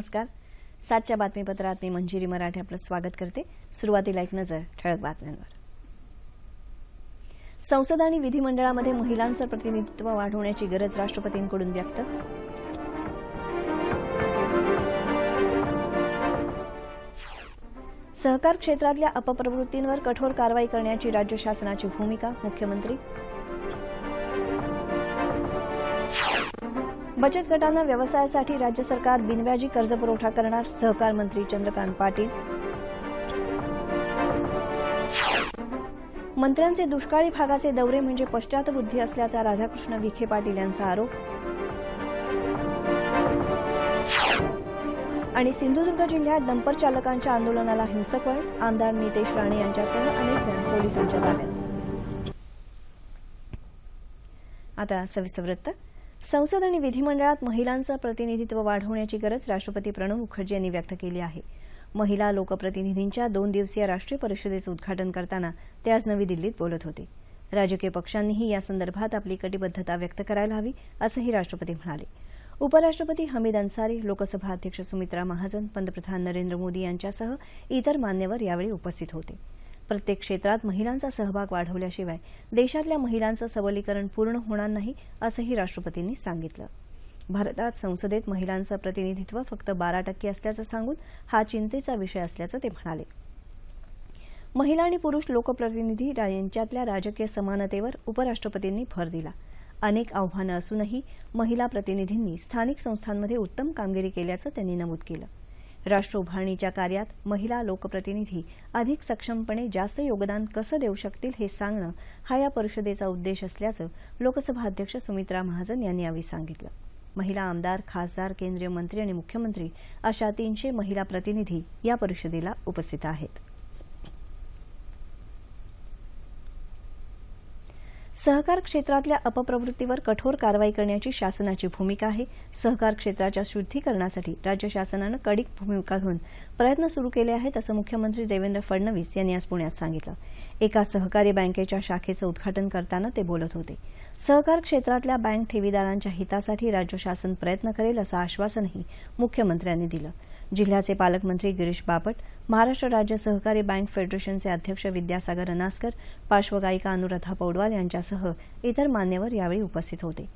नमस्कार. सातच्या बातमीपत्रात मी मंजिरी मराठे आपलं स्वागत करते. सुरुवातीला एक नजर ठळक बातम्यांवर. संसद आणि विधिमंडळामध्ये महिलांचं प्रतिनिधित्व वाढवण्याची गरज राष्ट्रपतींकडून व्यक्त. सहकार क्षेत्रातल्या अपप्रवृत्तींवर कठोर कारवाई करण्याची राज्य शासनाची भूमिका मुख्यमंत्री बचत गटांना व्यवसायासाठी राज्य सरकार बिनव्याजी कर्जपुरवठा करणार सहकार मंत्री चंद्रकांत पाटील. मंत्र्यांचे दुष्काळी भागाचे दौरे म्हणजे पश्चातबुद्धी असल्याचा राधाकृष्ण विखे पाटील यांचा आरोप. आणि सिंधुदुर्ग जिल्ह्यात डंपर चालकांच्या आंदोलनाला हिंसक वळ आमदार नितेश राणे यांच्यासह अनेक जण पोलिसांच्या ताब्यात. आता सविस्तर वृत्त. संसद आणि विधिमंडळात महिलांचं प्रतिनिधित्व वाढवण्याची गरज राष्ट्रपती प्रणव मुखर्जी यांनी व्यक्त केली आहे. महिला लोकप्रतिनिधींच्या दोन दिवसीय राष्ट्रीय परिषदेचं उद्घाटन करताना ते आज नवी दिल्लीत बोलत होते. राजकीय पक्षांनीही या संदर्भात आपली कटिबद्धता व्यक्त करायला हवी असंही राष्ट्रपती म्हणाले. उपराष्ट्रपती हमीद अन्सारी लोकसभा अध्यक्ष सुमित्रा महाजन पंतप्रधान नरेंद्र मोदी यांच्यासह इतर मान्यवर यावेळी उपस्थित होते. प्रत्येक क्षेत्रात महिलांचा सहभाग वाढवल्याशिवाय देशातल्या महिलांचं सबलीकरण पूर्ण होणार नाही असंही राष्ट्रपतींनी सांगितलं. भारतात संसदेत महिलांचं प्रतिनिधित्व फक्त बारा टक्के असल्याचं सांगून हा चिंतेचा विषय असल्याचं ते म्हणाले. महिला आणि पुरुष लोकप्रतिनिधी यांच्यातल्या राजकीय समानतेवर उपराष्ट्रपतींनी भर दिला. अनेक आव्हानं असूनही महिला प्रतिनिधींनी स्थानिक संस्थांमध्ये उत्तम कामगिरी केल्याचं त्यांनी नमूद केलं. राष्ट्र उभारणीच्या कार्यात महिला लोकप्रतिनिधी अधिक सक्षमपणे जास्त योगदान कसं देऊ शकतील हे सांगणं हा या परिषदेचा उद्देश असल्याचं लोकसभा अध्यक्ष सुमित्रा महाजन यांनी यावेळी सांगितलं. महिला आमदार खासदार केंद्रीय मंत्री आणि मुख्यमंत्री अशा तीनशे महिला प्रतिनिधी या परिषदेला उपस्थित आहेत. सहकार क्षेत्रातल्या अपप्रवृत्तीवर कठोर कारवाई करण्याची शासनाची भूमिका आहे. सहकार क्षेत्राच्या शुद्धीकरणासाठी राज्य शासनानं कडक भूमिका घेऊन प्रयत्न सुरू केले आहेत असं मुख्यमंत्री देवेंद्र फडणवीस यांनी आज पुण्यात सांगितलं. एका सहकारी बँकेच्या शाखेचं उद्घाटन करताना ते बोलत होते. सहकार क्षेत्रातल्या बँक ठेवीदारांच्या हितासाठी राज्य शासन प्रयत्न करेल असं आश्वासनही मुख्यमंत्र्यांनी दिलं. जिल्ह्याचे पालकमंत्री गिरीश बापट महाराष्ट्र राज्य सहकारी बँक फेडरेशनचे अध्यक्ष विद्यासागर अनास्कर पार्श्वगायिका अनुराधा पौडवाल यांच्यासह इतर मान्यवर यावेळी उपस्थित होते.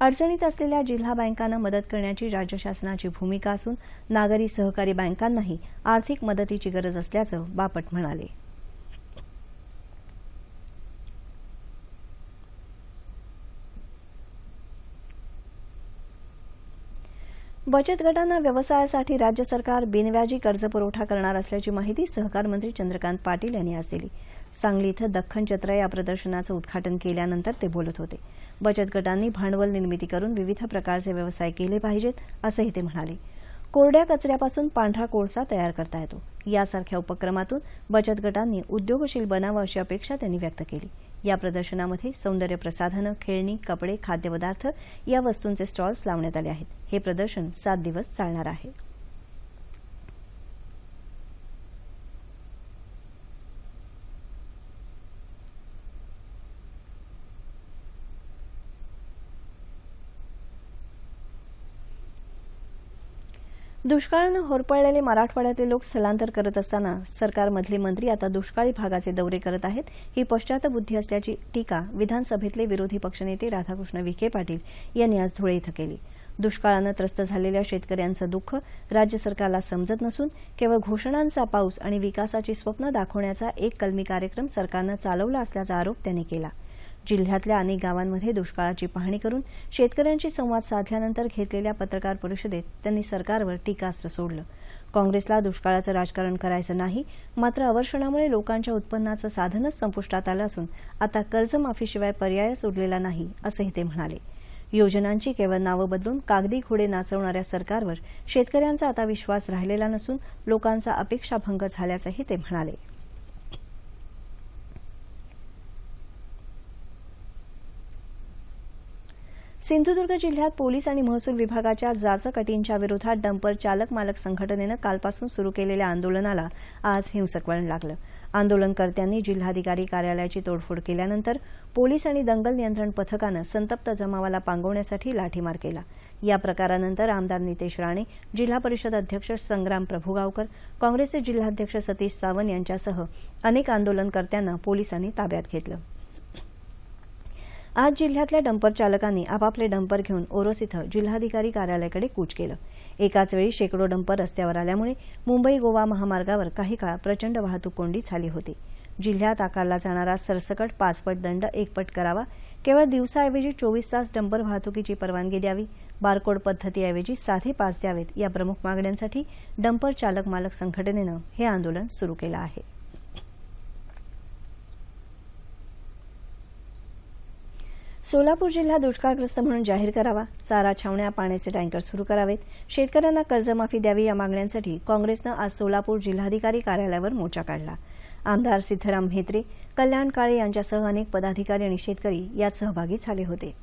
अडचणीत असलेल्या जिल्हा बँकांना मदत करण्याची राज्य शासनाची भूमिका असून नागरी सहकारी बँकांनाही आर्थिक मदतीची गरज असल्याचं बापट म्हणाले. बचत गटांना व्यवसायासाठी राज्य सरकार बिनव्याजी कर्जपुरवठा करणार असल्याची माहिती सहकार मंत्री चंद्रकांत पाटील यांनी आज दिली. सांगली इथं दख्खन चत्र या प्रदर्शनाचं उद्घाटन केल्यानंतर ते बोलत होते. बचत गटांनी भांडवल निर्मिती करून विविध प्रकारचे व्यवसाय केले पाहिजेत असंही ते म्हणाले. कोरड्या कचऱ्यापासून पांढरा कोळसा तयार करता येतो. यासारख्या उपक्रमातून बचत गटांनी उद्योगशील बनावं अशी अपेक्षा त्यांनी व्यक्त केली. या प्रदर्शनामध्ये सौंदर्य प्रसाधनं खेळणी कपडे खाद्यपदार्थ या वस्तूंचे स्टॉल्स लावण्यात आले आहेत. हे प्रदर्शन सात दिवस चालणार आहे. दुष्काळानं होरपळलेले मराठवाड्यातले लोक स्थलांतर करत असताना सरकारमधले मंत्री आता दुष्काळी भागाचे दौरे करत आहेत. ही पश्चातबुद्धी असल्याची टीका विधानसभेतले विरोधी पक्षनेते राधाकृष्ण विखे पाटील यांनी आज धुळे इथं केली. दुष्काळानं त्रस्त झालेल्या शेतकऱ्यांचं दुःख राज्य सरकारला समजत नसून केवळ घोषणांचा पाऊस आणि विकासाची स्वप्न दाखवण्याचा एक कलमी कार्यक्रम सरकारनं चालवला असल्याचा आरोप त्यांनी केला. जिल्ह्यातल्या अनेक गावांमध्ये दुष्काळाची पाहणी करून शेतकऱ्यांशी संवाद साधल्यानंतर घेतलेल्या पत्रकार परिषदेत त्यांनी सरकारवर टीकास्त्र सोडलं. काँग्रेसला दुष्काळाचं राजकारण करायचं नाही मात्र अवर्षणामुळे लोकांच्या उत्पन्नाचं साधनच संपुष्टात आलं असून आता कर्जमाफीशिवाय पर्यायच उरलेला नाही असंही ते म्हणाले. योजनांची केवळ नावं बदलून कागदी घोडे नाचवणाऱ्या सरकारवर शेतकऱ्यांचा आता विश्वास राहिलेला नसून लोकांचा अपेक्षाभंग झाल्याचंही ते म्हणाले. सिंधुदुर्ग जिल्ह्यात पोलीस आणि महसूल विभागाच्या जाचकटींच्या विरोधात डंपर चालक मालक संघटनेनं कालपासून सुरू केलेल्या आंदोलनाला आज हिंसक वळण लागलं. आंदोलनकर्त्यांनी जिल्हाधिकारी कार्यालयाची तोडफोड केल्यानंतर पोलीस आणि दंगल नियंत्रण पथकानं संतप्त जमावाला पांगवण्यासाठी लाठीमार केला. या प्रकारानंतर आमदार नितेश राणे जिल्हा परिषद अध्यक्ष संग्राम प्रभुगावकर काँग्रेसचे जिल्हाध्यक्ष सतीश सावंत यांच्यासह अनेक आंदोलनकर्त्यांना पोलिसांनी ताब्यात घेतलं. आज जिल्ह्यातल्या डंपर चालकांनी आपापले डंपर घेऊन ओरोस इथं जिल्हाधिकारी कार्यालयाकडे कूच केलं. एकाच वेळी शेकडो डंपर रस्त्यावर आल्यामुळे मुंबई गोवा महामार्गावर काही काळ प्रचंड वाहतूक कोंडी झाली होती. जिल्ह्यात आकारला जाणारा सरसकट पाचपट दंड एकपट करावा केवळ दिवसाऐवजी चोवीस तास डंपर वाहतुकीची परवानगी द्यावी बारकोड पद्धतीऐवजी साधे पास द्यावेत या प्रमुख मागण्यांसाठी डंपर चालक मालक संघटनेनं हे आंदोलन सुरू केलं आहे. सोलापूर जिल्हा दुष्काळग्रस्त म्हणून जाहीर करावा. चारा छावण्या पाण्याचे टँकर सुरू करावेत. शेतकऱ्यांना कर्जमाफी द्यावी या मागण्यांसाठी काँग्रेसनं आज सोलापूर जिल्हाधिकारी कार्यालयावर मोर्चा काढला. आमदार सिद्धराम म्हेत्रे कल्याण काळे यांच्यासह अनेक पदाधिकारी आणि शेतकरी यात सहभागी झाले होते.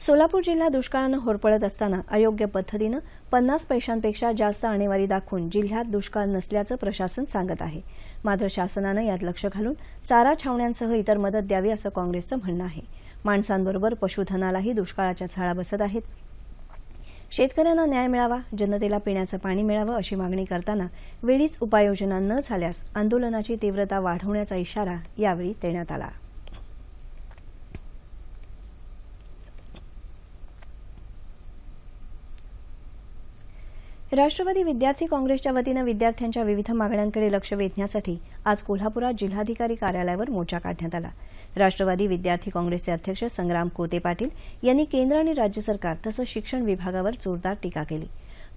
सोलापूर जिल्हा दुष्काळानं होरपळत असताना अयोग्य पद्धतीनं पन्नास पैशांपेक्षा जास्त आणेवारी दाखवून जिल्ह्यात दुष्काळ नसल्याचं प्रशासन सांगत आहे. मात्र शासनानं यात लक्ष घालून चारा छावण्यांसह इतर मदत द्यावी असं काँग्रेसचं म्हणणं आहे. माणसांबरोबर पशुधनालाही दुष्काळाच्या झाळा बसत आहेत. शेतकऱ्यांना न्याय मिळावा जनतेला पिण्याचं पाणी मिळावं अशी मागणी करताना वेळीच उपाययोजना न झाल्यास आंदोलनाची तीव्रता वाढवण्याचा इशारा यावेळी देण्यात आला. राष्ट्रवादी विद्यार्थी काँग्रेसच्या वतीनं विद्यार्थ्यांच्या विविध मागण्यांकडे लक्ष वेधण्यासाठी आज कोल्हापुरात जिल्हाधिकारी कार्यालयावर मोर्चा काढण्यात आला. राष्ट्रवादी विद्यार्थी काँग्रेसचे अध्यक्ष संग्राम कोते पाटील यांनी केंद्र आणि राज्य सरकार तसंच शिक्षण विभागावर जोरदार टीका केली.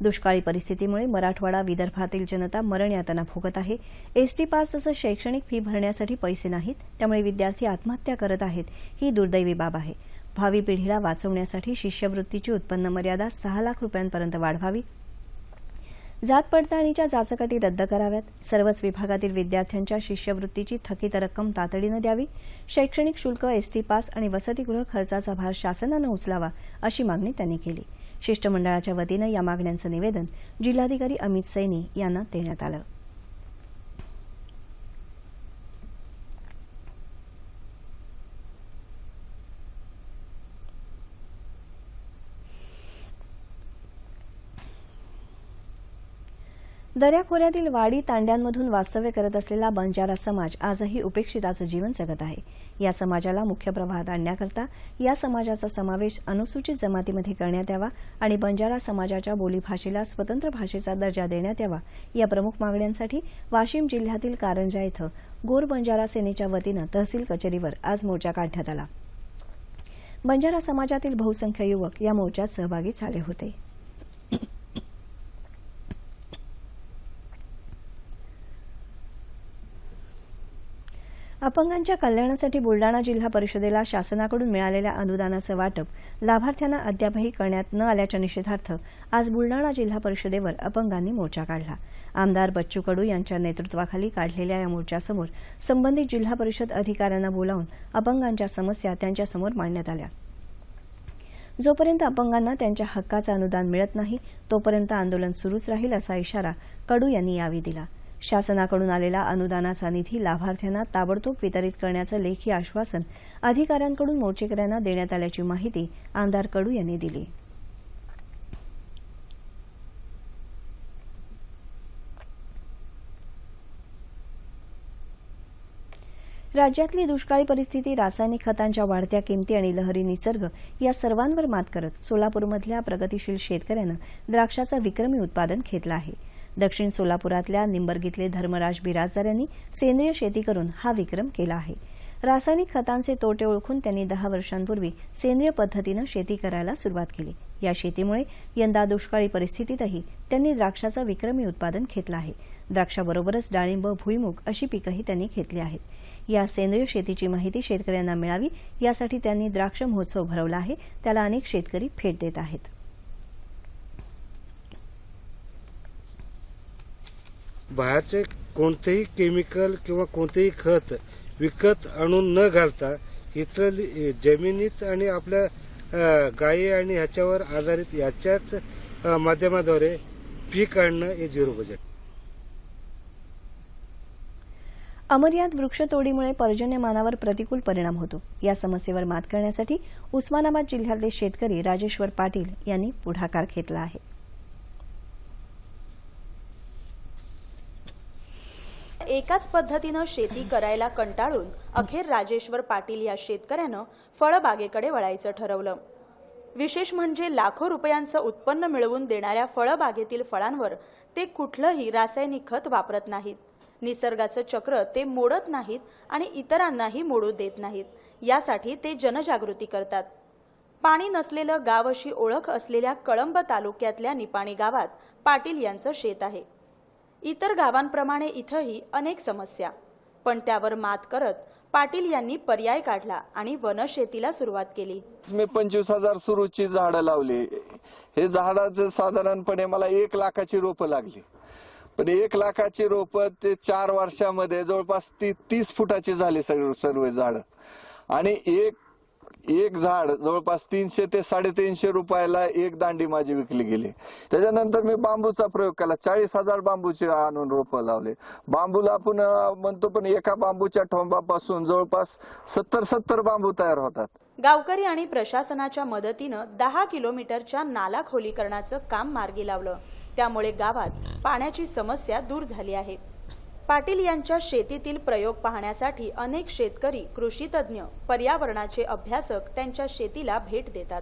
दुष्काळी परिस्थितीमुळे मराठवाडा विदर्भातील जनता मरण यातना भोगत आहे. एसटी पास तसंच शैक्षणिक फी भरण्यासाठी पैसे नाहीत त्यामुळे विद्यार्थी आत्महत्या करत आहेत ही दुर्दैवी बाब आहे. भावी पिढीला वाचवण्यासाठी शिष्यवृत्तीची उत्पन्न मर्यादा सहा लाख रुपयांपर्यंत वाढवावी जात पडताळणीच्या जाचकाटी रद्द कराव्यात. सर्वच विभागातील विद्यार्थ्यांच्या शिष्यवृत्तीची थकीत रक्कम तातडीनं द्यावी. शैक्षणिक शुल्क एसटी पास आणि वसतिगृह खर्चाचा भार शासनानं उचलावा अशी मागणी त्यांनी केली. शिष्टमंडळाच्या वतीनं या मागण्यांचं निवेदन जिल्हाधिकारी अमित सैनी यांना देण्यात आलं. दर्याखोऱ्यातील वाडी तांड्यांमधून वास्तव्य करत असलेला बंजारा समाज आजही उपेक्षिताचं जीवन जगत आहे. या समाजाला मुख्य प्रवाहात आणण्याकरता या समाजाचा समावेश अनुसूचित जमातीमध्ये करण्यात यावा आणि बंजारा समाजाच्या बोलीभाषेला स्वतंत्र भाषेचा दर्जा देण्यात यावा या प्रमुख मागण्यांसाठी वाशिम जिल्ह्यातील कारंजा इथं गोर बंजारा सेनेच्या वतीनं तहसील कचेरीवर आज मोर्चा काढण्यात आला. बंजारा समाजातील बहुसंख्य युवक या मोर्चात सहभागी झाले होते. अपंगांच्या कल्याणासाठी बुलडाणा जिल्हा परिषदेला शासनाकडून मिळालेल्या अनुदानाचं वाटप लाभार्थ्यांना अद्यापही करण्यात न आल्याच्या निषेधार्थ आज बुलडाणा जिल्हा परिषदेवर अपंगांनी मोर्चा काढला. आमदार बच्चू कडू यांच्या नेतृत्वाखाली काढलेल्या या मोर्चासमोर संबंधित जिल्हा परिषद अधिकाऱ्यांना बोलावून अपंगांच्या समस्या त्यांच्यासमोर मांडण्यात आल्या. जोपर्यंत अपंगांना त्यांच्या हक्काचं अनुदान मिळत नाही तोपर्यंत आंदोलन सुरूच राहील असा इशारा कडू यांनी यावेळी दिला. शासनाकडून आलेला अनुदानाचा निधी लाभार्थ्यांना ताबडतोब वितरित करण्याचं लेखी आश्वासन अधिकाऱ्यांकडून मोर्चेकऱ्यांना देण्यात आल्याची माहिती आमदार कडू यांनी दिली. राज्यातली दुष्काळी परिस्थिती रासायनिक खतांच्या वाढत्या किमती आणि लहरी निसर्ग या सर्वांवर मात करत सोलापूरमधल्या प्रगतीशील शेतकऱ्यानं द्राक्षाचं विक्रमी उत्पादन घेतलं आहे. दक्षिण सोलापुरातल्या निंबर्गीतले धर्मराज बिराजदार यांनी सेंद्रिय शेती करून हा विक्रम केला आहे. रासायनिक खतांचे तोटे ओळखून त्यांनी दहा वर्षांपूर्वी सेंद्रिय पद्धतीनं शेती करायला सुरुवात केली. या शेतीमुळे यंदा दुष्काळी परिस्थितीतही त्यांनी द्राक्षाचं विक्रमी उत्पादन घेतलं आहे. द्राक्षाबरोबरच डाळिंब भुईमुग अशी पिकंही त्यांनी घेतली आहेत. या सेंद्रिय शेतीची माहिती शेतकऱ्यांना मिळावी यासाठी त्यांनी द्राक्ष महोत्सव भरवला आहे. त्याला अनेक शेतकरी भेट देत आहेत. बाहेरचे कोणतेही केमिकल किंवा कोणतेही खत विकत आणून न घालता इथं जमिनीत आणि आपल्या गायी आणि ह्याच्यावर आधारित याच्याच माध्यमाद्वारे पीक आणणं हे झिरो बजेट अमर्याद वृक्षतोडीमुळे पर्जन्यमानावर प्रतिकूल परिणाम होतो. या समस्येवर मात करण्यासाठी उस्मानाबाद जिल्ह्यातले शेतकरी राजेश्वर पाटील यांनी पुढाकार घेतला आहे. एकाच पद्धतीनं शेती करायला कंटाळून अखेर राजेश्वर पाटील या शेतकऱ्यानं फळबागेकडे वळायचं ठरवलं. विशेष म्हणजे लाखो रुपयांचं उत्पन्न मिळवून देणाऱ्या फळबागेतील फळांवर ते कुठलंही रासायनिक खत वापरत नाहीत. निसर्गाचं चक्र ते मोडत नाहीत आणि इतरांनाही मोडू देत नाहीत. यासाठी ते जनजागृती करतात. पाणी नसलेलं गाव अशी ओळख असलेल्या कळंब तालुक्यातल्या निपाणी गावात पाटील यांचं शेत आहे. इतर गावांप्रमाणे इथंही अनेक समस्या. पण त्यावर मात करत पाटील यांनी पर्याय काढला आणि वनशेतीला सुरुवात केली. मी पंचवीस हजार सुरूची झाडं लावली. हे झाडाचं साधारणपणे मला एक लाखाची रोपं लागली. पण एक लाखाची रोपं ते चार वर्षामध्ये जवळपास ती तीस फुटाची झाली सगळी सर्व झाड. आणि एक एक झाड जवळपास तीनशे ते साडेतीनशे रुपयाला एक दांडी माझी विकली गेली. त्याच्यानंतर मी बांबूचा प्रयोग केला. चाळीस हजार बांबूचे आणून रोपं लावले. बांबूला आपण म्हणतो पण एका बांबूच्या ठोंबापासून जवळपास सत्तर सत्तर बांबू तयार होतात. गावकरी आणि प्रशासनाच्या मदतीनं दहा किलोमीटरच्या नाला खोलीकरणाचं काम मार्गी लावलं. त्यामुळे गावात पाण्याची समस्या दूर झाली आहे. पाटील यांच्या शेतीतील प्रयोग पाहण्यासाठी अनेक शेतकरी कृषीतज्ञ पर्यावरणाचे अभ्यासक त्यांच्या शेतीला भेट देतात.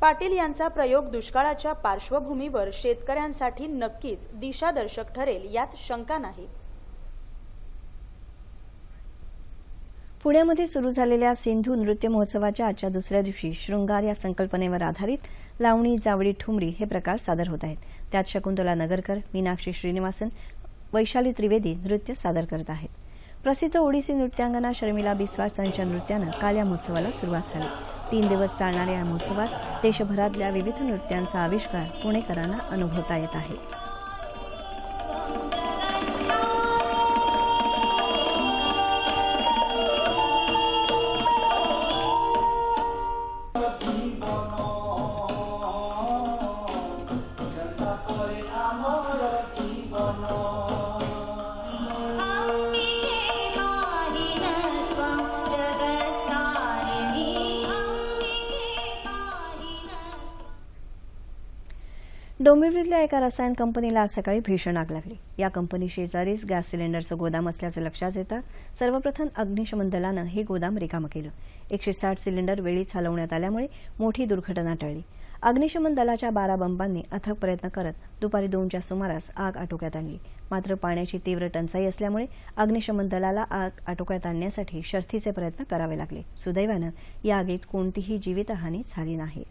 पाटील यांचा प्रयोग दुष्काळाच्या पार्श्वभूमीवर शेतकऱ्यांसाठी नक्कीच दिशादर्शक ठरेल यात शंका नाही. पुण्यामध्ये सुरू झालेल्या सिंधू नृत्य महोत्सवाच्या आजच्या दुसऱ्या दिवशी शृंगार या संकल्पनेवर आधारित लावणी जावडी ठुमरी हे प्रकार सादर होत आहेत. त्यात शकुंतला नगरकर मीनाक्षी श्रीनिवासन वैशाली त्रिवेदी नृत्य सादर करत आहेत. प्रसिद्ध ओडिसी नृत्यांगना शर्मिला बिस्वास यांच्या नृत्यानं काल या महोत्सवाला सुरुवात झाली. तीन दिवस चालणाऱ्या या महोत्सवात देशभरातल्या विविध नृत्यांचा आविष्कार पुणेकरांना अनुभवता येत आहे. डोंबिवलीतल्या एका रसायन कंपनीला आज सकाळी भीषण आग लागली. या कंपनी शेजारीच गॅस सिलेंडरचं गोदाम असल्याचं लक्षात येतं सर्वप्रथम अग्निशमन दलानं हे गोदाम रिकामं केलं. एकशे साठ सिलेंडर वेळीच हलवण्यात आल्यामुळे मोठी दुर्घटना टळली. अग्निशमन दलाच्या बारा बंबांनी अथक प्रयत्न करत दुपारी दोनच्या सुमारास आग आटोक्यात आणली. मात्र पाण्याची तीव्र टंचाई असल्यामुळे अग्निशमन दलाला आग आटोक्यात आणण्यासाठी शर्थीचे प्रयत्न करावे लागले. सुदैवानं या आगीत कोणतीही जीवितहानी झाली नाही.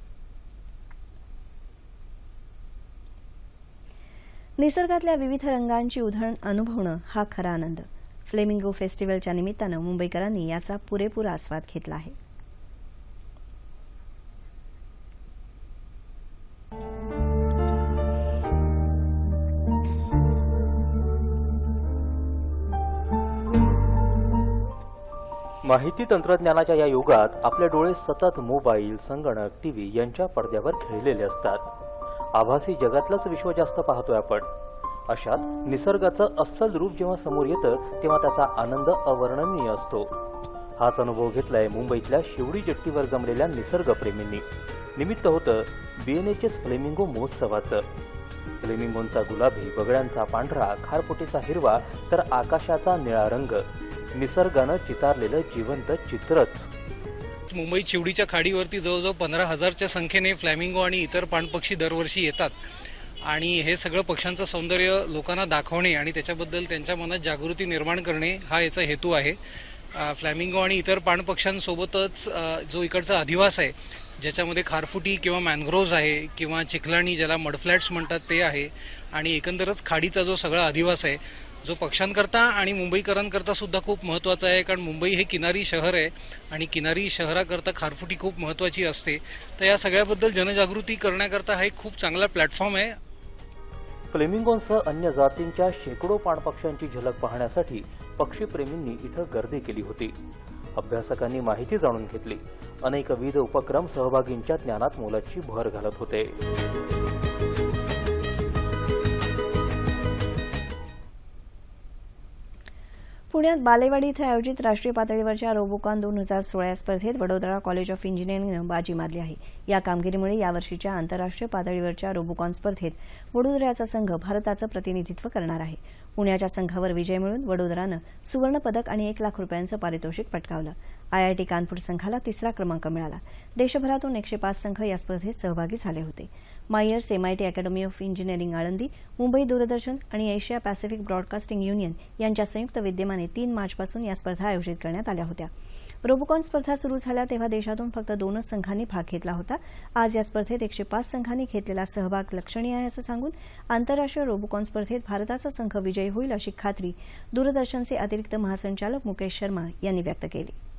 निसर्गातल्या विविध रंगांची उधळण अनुभवणं हा खरा आनंद. फ्लेमिंगो फेस्टिवलच्या निमित्तानं मुंबईकरांनी याचा पुरेपूर आस्वाद घेतला आहे. माहिती तंत्रज्ञानाच्या या युगात आपले डोळे सतत मोबाईल संगणक टीव्ही यांच्या पडद्यावर खेळलेले असतात. आभासी जगातलंच विश्व जास्त पाहतोय आपण. अशात निसर्गाचं अस्सल रूप जेव्हा समोर येतं तेव्हा त्याचा आनंद अवर्णनीय असतो. हाच अनुभव घेतलाय मुंबईतल्या शिवडी जट्टीवर जमलेल्या निसर्गप्रेमींनी. निमित्त होतं बीएनएचएस फ्लेमिंगो महोत्सवाचं. फ्लेमिंगोंचा गुलाबी बगड्यांचा पांढरा खारफुटीचा हिरवा तर आकाशाचा निळा रंग. निसर्गानं चितारलेलं जिवंत चित्रच. मुंबई चिवडीच्या खाडीवरती जवळजवळ पंधरा हजारच्या संख्येने फ्लॅमिंगो आणि इतर पाणपक्षी दरवर्षी येतात. आणि हे सगळं पक्ष्यांचं सौंदर्य लोकांना दाखवणे आणि त्याच्याबद्दल त्यांच्या मनात जागृती निर्माण करणे हा याचा हेतू आहे. फ्लॅमिंगो आणि इतर पाणपक्ष्यांसोबतच जो इकडचा अधिवास आहे ज्याच्यामध्ये खारफुटी किंवा मॅनग्रोव्ज आहे किंवा चिखलाणी ज्याला मडफ्लॅट्स म्हणतात ते आहे. आणि एकंदरच खाडीचा जो सगळा अधिवास आहे जो पक्ष्यांकरता आणि मुंबईकरांकरता सुद्धा खूप महत्त्वाचा आहे कारण मुंबई हे किनारी शहर आहे आणि किनारी शहराकरता खारफुटी खूप महत्त्वाची असते. तर या सगळ्याबद्दल जनजागृती करण्याकरता हा एक खूप चांगला प्लॅटफॉर्म आहे. फ्लेमिंगोनसह अन्य जातींच्या शेकडो पाणपक्ष्यांची झलक पाहण्यासाठी पक्षीप्रेमींनी इथं गर्दी केली होती. अभ्यासकांनी माहिती जाणून घेतली. अनेकविध उपक्रम सहभागींच्या ज्ञानात मोलाची भर घालत होते. पुण्यात बालेवाडी इथं आयोजित राष्ट्रीय पातळीवरच्या रोबोकॉन दोन हजार सोळा या स्पर्धेत वडोदरा कॉलेज ऑफ इंजिनिअरिंगनं बाजी मारली आहे. या कामगिरीमुळे यावर्षीच्या आंतरराष्ट्रीय पातळीवरच्या रोबोकॉन स्पर्धेत वडोदऱ्याचा संघ भारताचं प्रतिनिधित्व करणार आहे. पुण्याच्या संघावर विजय मिळून वडोदरानं सुवर्णपदक आणि एक लाख रुपयांचं पारितोषिक पटकावलं. आयआयटी कानपूर संघाला तिसरा क्रमांक मिळाला. देशभरातून एकशे पाच संघ या स्पर्धेत सहभागी झाले होते. MAEER's MIT academy of engineering Alandi Mumbai Doordarshan आणि एशिया पॅसिफिक ब्रॉडकास्टिंग युनियन यांच्या संयुक्त विद्यमाने तीन मार्चपासून या स्पर्धा आयोजित करण्यात आल्या होत्या. रोबोकॉन स्पर्धा सुरू झाल्या तेव्हा देशातून फक्त दोनच संघांनी भाग घेतला होता. आज या स्पर्धेत एकशे पाच संघांनी घेतलेला सहभाग लक्षणीय आहे असं सांगून आंतरराष्ट्रीय रोबोकॉन स्पर्धेत भारताचा संघ विजयी होईल अशी खात्री दूरदर्शनचे अतिरिक्त महासंचालक मुकेश शर्मा यांनी व्यक्त केली.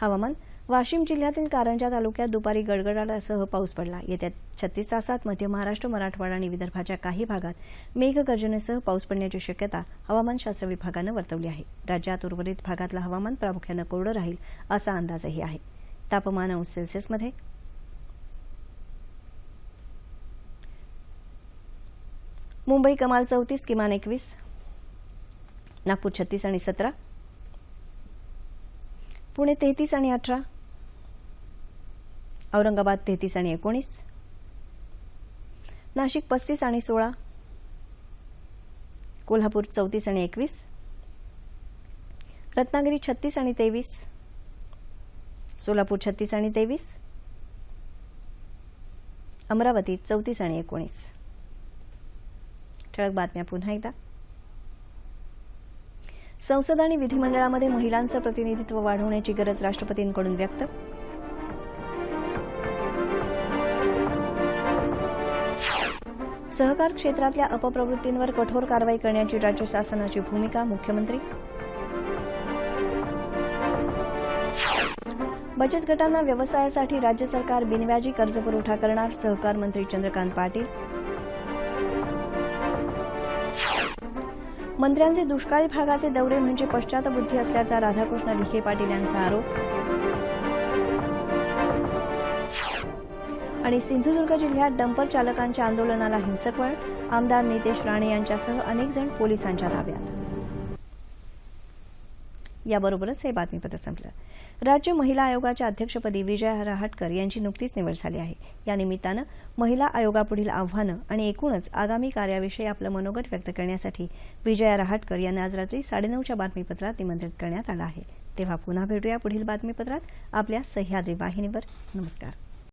हवामान वाशिम जिल्ह्यातील कारंजा तालुक्यात दुपारी गडगडाटासह पाऊस पडला. येत्या छत्तीस तासात मध्य महाराष्ट्र मराठवाडा आणि विदर्भाच्या काही भागात मेघगर्जनेसह पाऊस पडण्याची शक्यता हवामानशास्त्र विभागानं वर्तवली आहे. राज्यात उर्वरित भागातलं हवामान प्रामुख्यानं कोरडं राहील असा अंदाजही आहे. तापमान अंश सेल्सिअसमध्ये मुंबई कमाल चौतीस किमान एकवीस नागपूर छत्तीस आणि सतरा पुणे तेहतीस आणि अठरा. औरंगाबाद तेहतीस आणि एकोणीस. नाशिक पस्तीस आणि सोळा. कोल्हापूर चौतीस आणि एकवीस. रत्नागिरी छत्तीस आणि तेवीस. सोलापूर छत्तीस आणि तेवीस. अमरावती चौतीस आणि एकोणीस. ठळक बातम्या पुन्हा एकदा. संसद आणि विधिमंडळामध्ये महिलांचं प्रतिनिधित्व वाढवण्याची गरज राष्ट्रपतींकडून व्यक्त. सहकार क्षेत्रातल्या अपप्रवृत्तींवर कठोर कारवाई करण्याची राज्य शासनाची भूमिका मुख्यमंत्री. बचत गटांना व्यवसायासाठी राज्य सरकार बिनव्याजी कर्जपुरवठा करणार सहकार मंत्री चंद्रकांत पाटील. मंत्र्यांचे दुष्काळी भागाचे दौरे म्हणजे पश्चातबुद्धी असल्याचा राधाकृष्ण विखे पाटील यांचा आरोप. आणि सिंधुदुर्ग जिल्ह्यात डंपर चालकांच्या आंदोलनाला हिंसक वळ आमदार नितेश राणे यांच्यासह अनेक जण पोलिसांच्या ताब्यात. याबरोबरच हे बातमीपत्र संपलं. राज्य महिला आयोगाच्या अध्यक्षपदी विजया रहाटकर यांची नुकतीच निवड झाली आहे. या निमित्तानं महिला आयोगापुढील आव्हानं आणि एकूणच आगामी कार्याविषयी आपलं मनोगत व्यक्त करण्यासाठी विजया रहाटकर यांना आज रात्री साडेनऊच्या बातमीपत्रात निमंत्रित करण्यात आलं आहे. तेव्हा पुन्हा भेटूया पुढील बातमीपत्रात. आपल्या सह्याद्री वाहिनीवर. नमस्कार.